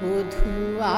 বধুয়া।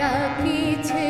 রাখিছে